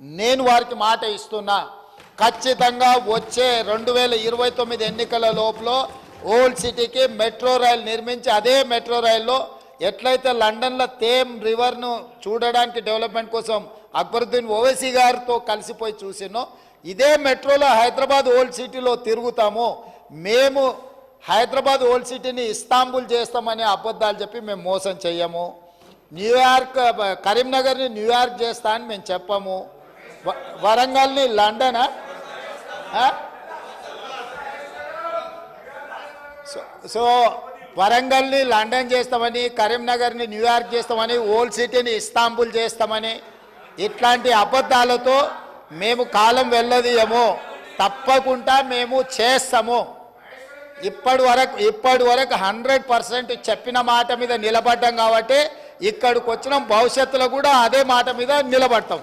నేను వారికి మాట ఇస్తున్నా. ఖచ్చితంగా వచ్చే రెండు వేల ఇరవై తొమ్మిది ఎన్నికల లోపల ఓల్డ్ సిటీకి మెట్రో రైల్ నిర్మించి అదే మెట్రో రైల్లో ఎట్లయితే లండన్లో తేమ్ రివర్ను చూడడానికి డెవలప్మెంట్ కోసం అక్బరుద్దీన్ ఓవైసీ గారితో కలిసిపోయి చూసినో ఇదే మెట్రోలో హైదరాబాద్ ఓల్డ్ సిటీలో తిరుగుతాము. మేము హైదరాబాద్ ఓల్డ్ సిటీని ఇస్తాంబుల్ చేస్తామని అబద్ధాలు చెప్పి మేము మోసం చేయము న్యూయార్క్ కరీంనగర్ని న్యూయార్క్ చేస్తా అని మేము చెప్పము. వరంగల్ని లండనా? సో- సో వరంగల్ని లండన్ చేస్తామని కరీంనగర్ని న్యూయార్క్ చేస్తామని ఓల్డ్ సిటీని ఇస్తాంబుల్ చేస్తామని ఇట్లాంటి అబద్ధాలతో మేము కాలం వెళ్ళదీయము. తప్పకుండా మేము చేస్తాము. ఇప్పటి వరకు ఇప్పటి వరకు హండ్రెడ్ పర్సెంట్ చెప్పిన మాట మీద నిలబడ్డాం కాబట్టి ఇక్కడికి వచ్చిన భవిష్యత్తులో కూడా అదే మాట మీద నిలబడతాం.